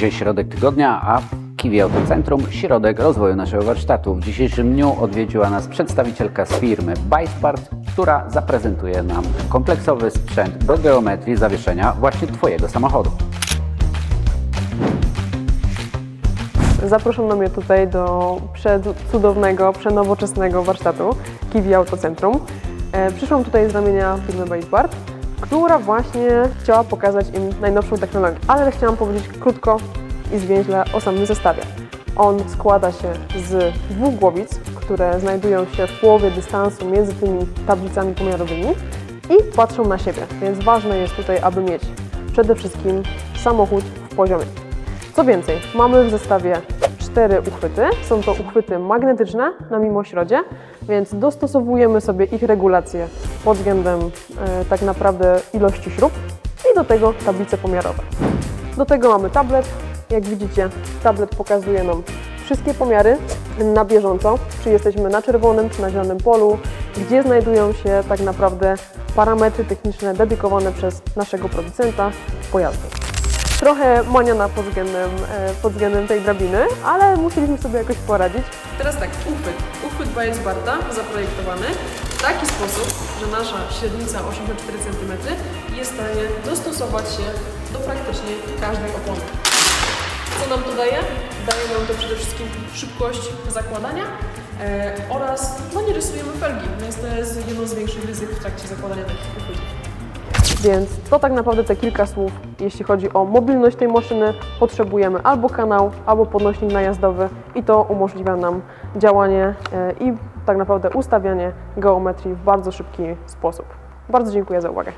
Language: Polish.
Dzisiaj środek tygodnia, a w Kiwi Autocentrum środek rozwoju naszego warsztatu. W dzisiejszym dniu odwiedziła nas przedstawicielka z firmy Bytepart, która zaprezentuje nam kompleksowy sprzęt do geometrii zawieszenia właśnie Twojego samochodu. Zaproszono mnie tutaj do cudownego, przenowoczesnego warsztatu Kiwi Autocentrum. E, Przyszłam tutaj z ramienia firmy Basebart, która właśnie chciała pokazać im najnowszą technologię, ale chciałam powiedzieć krótko i zwięźle o samym zestawie. On składa się z dwóch głowic, które znajdują się w połowie dystansu między tymi tablicami pomiarowymi i patrzą na siebie, więc ważne jest tutaj, aby mieć przede wszystkim samochód w poziomie. Co więcej, mamy w zestawie cztery uchwyty. Są to uchwyty magnetyczne na mimośrodzie, więc dostosowujemy sobie ich regulację pod względem e, tak naprawdę ilości śrub i do tego tablice pomiarowe. Do tego mamy tablet. Jak widzicie, tablet pokazuje nam wszystkie pomiary na bieżąco, czy jesteśmy na czerwonym, czy na zielonym polu, gdzie znajdują się tak naprawdę parametry techniczne dedykowane przez naszego producenta pojazdu trochę maniana pod względem, e, pod względem tej drabiny, ale musieliśmy sobie jakoś poradzić. Teraz tak, uchwyt. Uchwyt Bajesbarta zaprojektowany w taki sposób, że nasza średnica 84 cm jest w stanie dostosować się do praktycznie każdej opony. Co nam to daje? Daje nam to przede wszystkim szybkość zakładania e, oraz no nie rysujemy felgi, więc to jest jedno z większych ryzyk w trakcie zakładania takich uchwytów. Więc to tak naprawdę te kilka słów, jeśli chodzi o mobilność tej maszyny. Potrzebujemy albo kanał, albo podnośnik najazdowy i to umożliwia nam działanie e, i tak naprawdę ustawianie geometrii w bardzo szybki sposób. Bardzo dziękuję za uwagę.